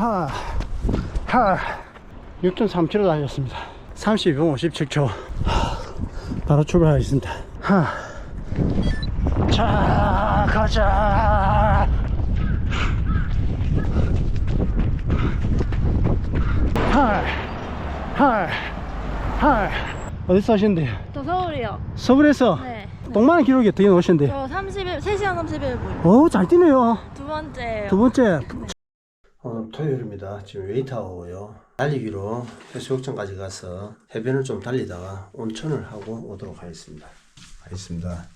하, 하. 6.3km 달렸습니다. 32분 57초. 바로 출발하겠습니다. 하. 자, 가자. 하, 하, 하. 어디 사시는데요? 저 서울이요. 서울에서 네. 동만한 기록이 어떻게 나오신데? 저 30일, 3시간 31분. 오, 잘 뛰네요. 두 번째예요. 두 번째. 오늘 토요일입니다. 지금 웨이트하고요. 달리기로 해수욕장까지 가서 해변을 좀 달리다가 온천을 하고 오도록 하겠습니다. 알겠습니다.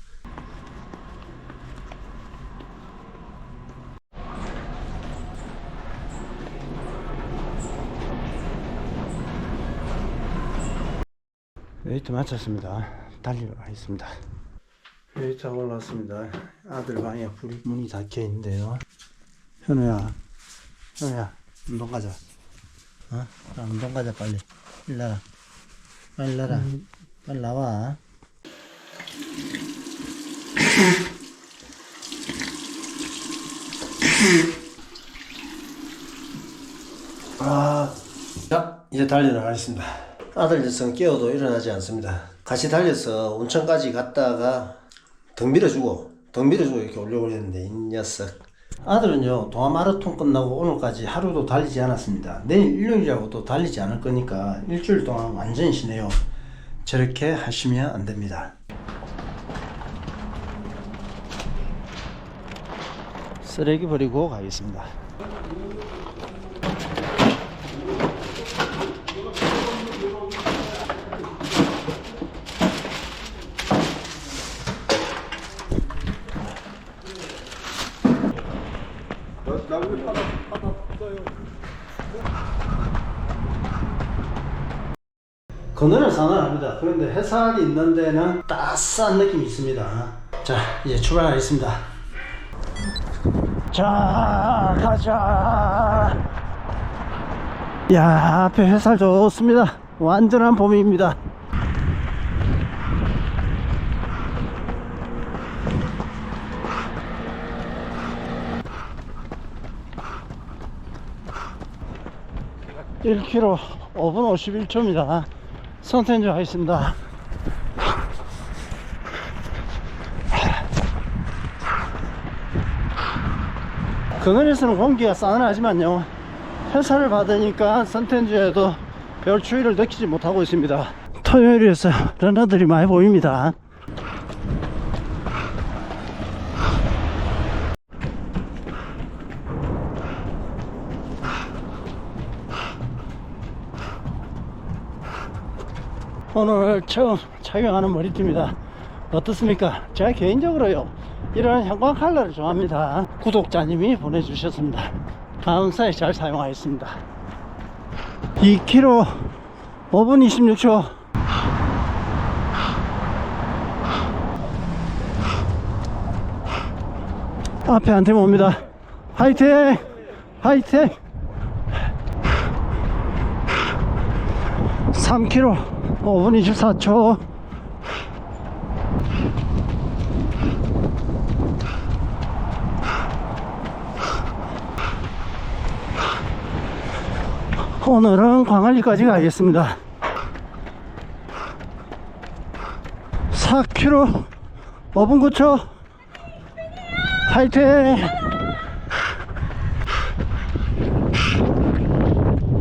웨이트 마쳤습니다. 달리러 가겠습니다. 웨이트 하고 올라왔습니다. 아들 방에 불이 문이 닫혀 있는데요. 현우야, 현우야, 운동 가자. 어? 아, 운동 가자 빨리. 일나라 빨리 나라. 빨리 나와. 아, 자, 이제 달리러 가겠습니다. 아들 녀석은 깨워도 일어나지 않습니다. 같이 달려서 온천까지 갔다가 등 밀어주고, 등 밀어주고 이렇게 올려고 했는데, 이 녀석. 아들은요, 동아 마라톤 끝나고 오늘까지 하루도 달리지 않았습니다. 내일 일요일이라고 또 달리지 않을 거니까 일주일 동안 완전히 쉬네요. 저렇게 하시면 안 됩니다. 쓰레기 버리고 가겠습니다. 그늘은 산을합니다. 그런데 해살이 있는 데는 따스한 느낌이 있습니다. 자, 이제 출발하겠습니다. 자, 가자. 야, 앞에 해살 좋습니다. 완전한 봄입니다. (1km) (5분 51초입니다) 선텐주 하겠습니다. 그늘에서는 공기가 싸늘하지만요 햇살을 받으니까 선텐주에도 별 추위를 느끼지 못하고 있습니다. 토요일이어서 러너들이 많이 보입니다 오늘 처음 착용하는 머리띠입니다. 어떻습니까? 제가 개인적으로요 이런 형광 컬러를 좋아합니다. 구독자님이 보내주셨습니다. 감사히 잘 사용하겠습니다. 2km 5분 26초. 앞에 한팀 옵니다. 화이팅! 화이팅! 3km 5분 24초. 오늘은 광안리까지 가겠습니다. 4km 5분 9초. 화이팅!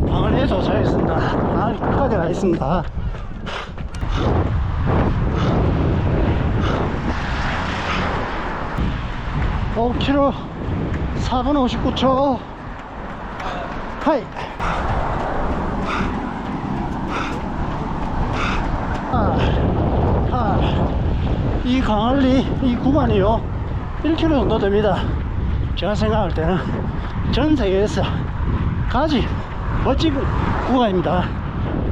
광안리에 도착했습니다. 광안리 끝까지 가겠습니다 5km 4분 59초. 하이. 아, 아, 이 강할리 이 구간이요. 1km 정도 됩니다. 제가 생각할 때는 전 세계에서 가지 멋진 구간입니다.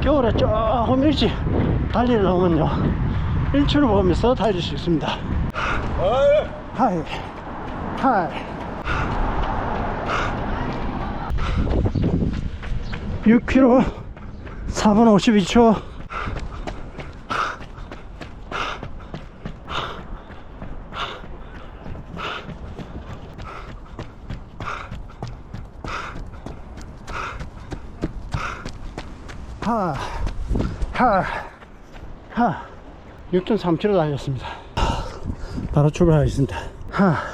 겨울에 조금 일찍 달리려면요. 일출을 보면서 달릴 수 있습니다. 하이 하이 6km 4분 52초 하, 하, 하. 6.3km 달렸습니다. 바로 출발하겠습니다. 하.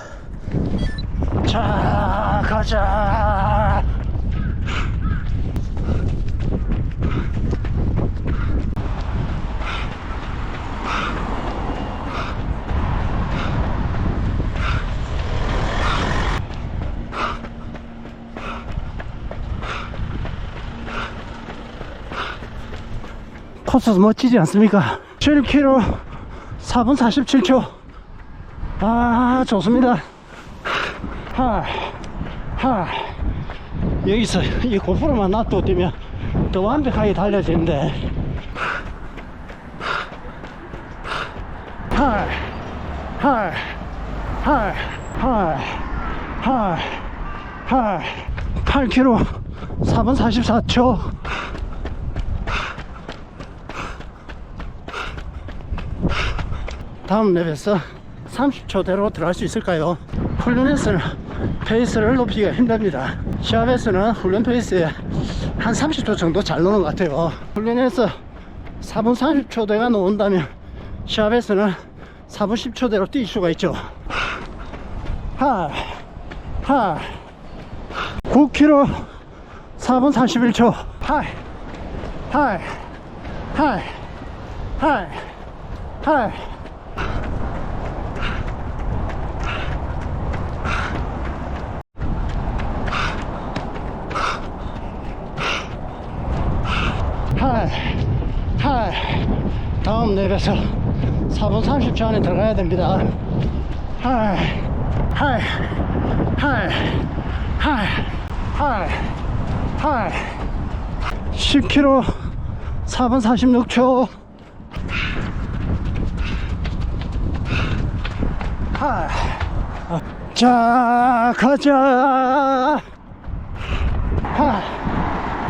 자, 가자. 코스 멋지지 않습니까? 7km 4분 47초. 아, 좋습니다. 하, 하. 여기서 이 고프로만 놔두면 더 완벽하게 달려지는데. 하, 하, 하, 하, 하, 하. 8km 4분 44초. 다음 랩에서 30초대로 들어갈 수 있을까요? 훈련에서는 페이스를 높이기가 힘듭니다. 시합에서는 훈련 페이스에 한 30초 정도 잘 노는 것 같아요. 훈련에서 4분 30초대가 나온다면 시합에서는 4분 10초대로 뛸 수가 있죠. 하, 하, 9km 4분 41초. 하이, 하이, 하이, 하이. 하이, 하이. 다음 랩에서 4분 30초 안에 들어가야 됩니다. 하이, 하이, 하이, 하이, 하이, 하이. 10km 4분 46초. 하이. 자, 가자. 하이.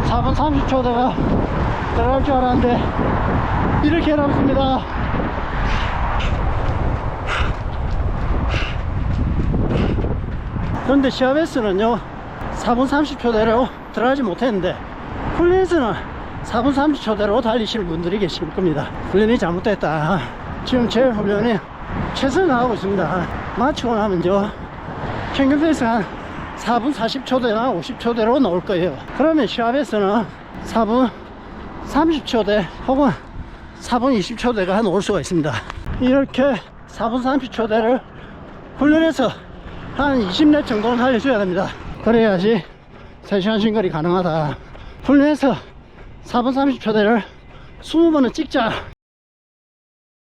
4분 30초 내가 들어갈 줄 알았는데 이렇게 남습니다. 그런데 시합에서는요 4분 30초대로 들어가지 못했는데 훈련에서는 4분 30초대로 달리시는 분들이 계실 겁니다. 훈련이 잘못됐다. 지금 제 훈련이 최선을 하고 있습니다. 마치고 나면요 평균 페이스 한 4분 40초대나 50초대로 나올 거예요. 그러면 시합에서는 4분 30초대 혹은 4분 20초대가 나올 수가 있습니다. 이렇게 4분 30초대를 훈련해서 한 20렙 정도는 달려줘야 됩니다. 그래야지 3시간 신거리 가능하다. 훈련해서 4분 30초대를 20번은 찍자.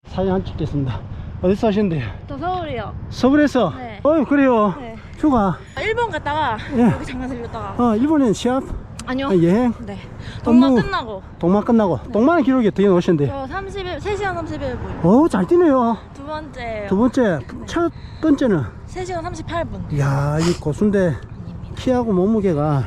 사진 한 찍겠습니다. 어디서 하시는데요? 저 서울이요. 서울에서? 네. 어 그래요. 네. 휴가. 일본 갔다가 예. 여기 잠깐 들렸다가 어, 일본엔 시합? 아니요. 아, 여행? 네. 동마 업무. 끝나고 동마 끝나고. 동마는 기록이 어떻게 나오신데? 저 30일 3시간 31분. 오, 잘 뛰네요. 두 번째 두 번째, 첫 번째는. 3시간 38분. 이야, 이 고수인데 키하고 몸무게가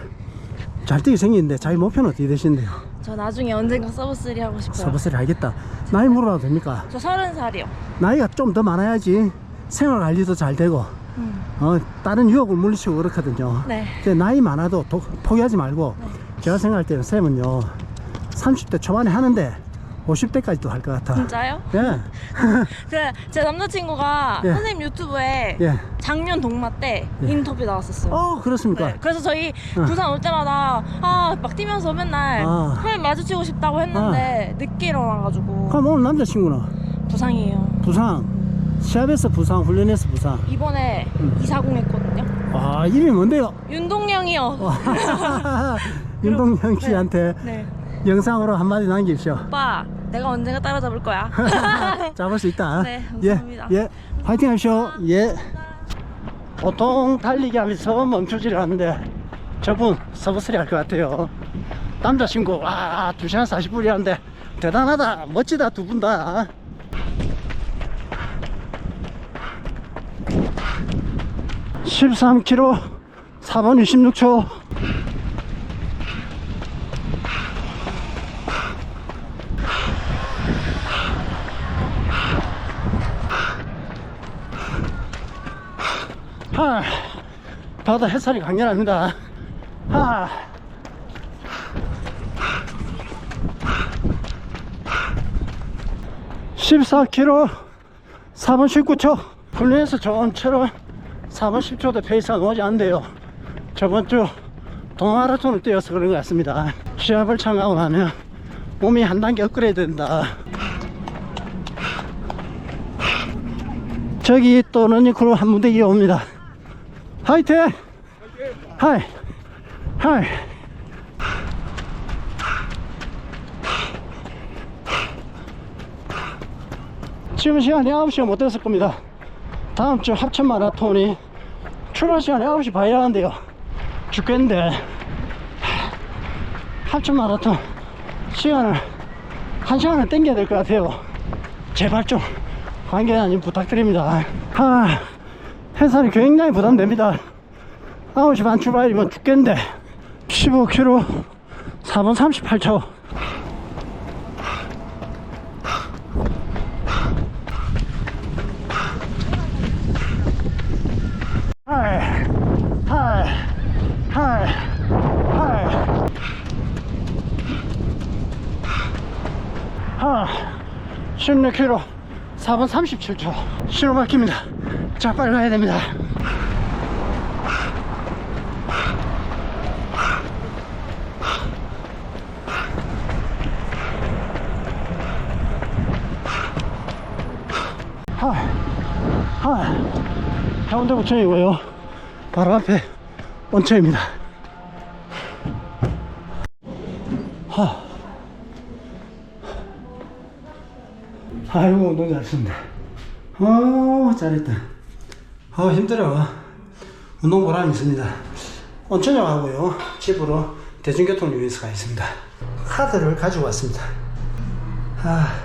잘 뛰게 생겼는데 자기 목표는 어떻게 되시는데요? 저 나중에 언젠가 서브3 하고 싶어요. 서버스를 알겠다. 나이 물어봐도 됩니까? 저 30살이요. 나이가 좀 더 많아야지 생활 관리도 잘 되고, 음. 어, 다른 유혹을 물리치고 그렇거든요. 네. 근데 나이 많아도 도- 포기하지 말고, 제가 생각할 때는 쌤은요, 30대 초반에 하는데 50대까지도 할 것 같아. 진짜요? 예. 그제 남자친구가 예. 선생님 유튜브에 예. 작년 동마 때 예. 인터뷰 나왔었어요. 어, 그렇습니까? 네, 그래서 저희 어. 부산 올 때마다 아 막 뛰면서 맨날 아. 선생님 마주치고 싶다고 했는데 늦게 일어나가지고 그럼 오늘 남자친구는 부상이에요. 부상. 시합에서 부상, 훈련에서 부상. 이번에 이사공 했거든요. 와, 이름이 뭔데요? 윤동영이요. 윤동영 씨한테 네. 영상으로 한마디 남기십시오. 오빠 내가 언젠가 따라잡을 거야. 잡을 수 있다. 네, 감사합니다. 예, 예. 화이팅 하십시오. 예. 보통 달리기 하면서 멈추질 않는데 저분 서브스리 할 것 같아요. 남자친구, 와, 2시간 40분이라는데 대단하다. 멋지다, 두 분 다. 13km 4분 26초. 하 바다 햇살이 강렬합니다. 하. 십사 k 로 4분 19초. 분리해서 전체로 4분 10초대 페이스가 나오지 않대요. 저번 주 동마라톤을 뛰어서 그런 것 같습니다. 시합을 참가하고 나면 몸이 한 단계 업그레이드 된다. 저기 또 러닝크루 한 무대기 옵니다. 화이팅! 하이 하이. 지금 시간이 9시가 못 됐을 겁니다 다음 주 합천 마라톤이 출발 시간이 9시 반이라 하는데요. 죽겠는데. 합천 마라톤 시간을 한 시간을 땡겨야 될 것 같아요. 제발 좀 관계 아님 부탁드립니다. 아 해산이 굉장히 부담됩니다. 9시 반 출발이면 죽겠는데. 15km 4분 38초 하이 하이 하이 하이 하 16km 4분 37초. 신호 바뀝니다. 자 빨리 가야 됩니다. 하이 하이 해운대 부천이고요. 바로 앞에 원천입니다. 하 아이고 운동 잘했습니다. 어 잘했다. 어 힘들어 운동 보람이 있습니다. 온천역 하고요. 집으로 대중교통 이용해서 가겠습니다. 카드를 가지고 왔습니다. 아.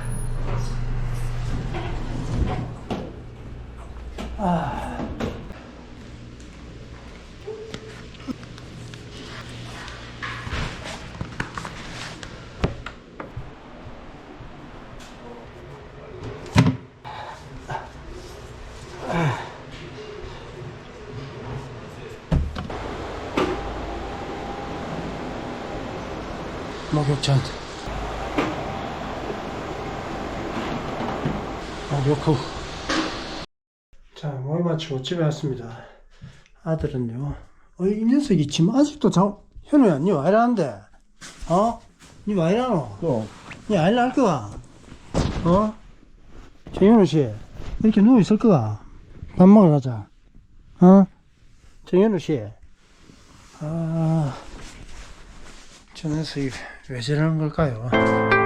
목욕전 목욕 후. 자, 뭘 마치고 집에 왔습니다. 아들은요, 어, 이 녀석이 지금 아직도 자, 현우야, 니와 이러는데? 어? 니와 이러노? 또. 니 아이를 할 거야? 어? 정현우 씨, 이렇게 누워있을 거야? 밥 먹으러 가자. 어? 정현우 씨. 아, 저 녀석이 왜 저러는 걸까요?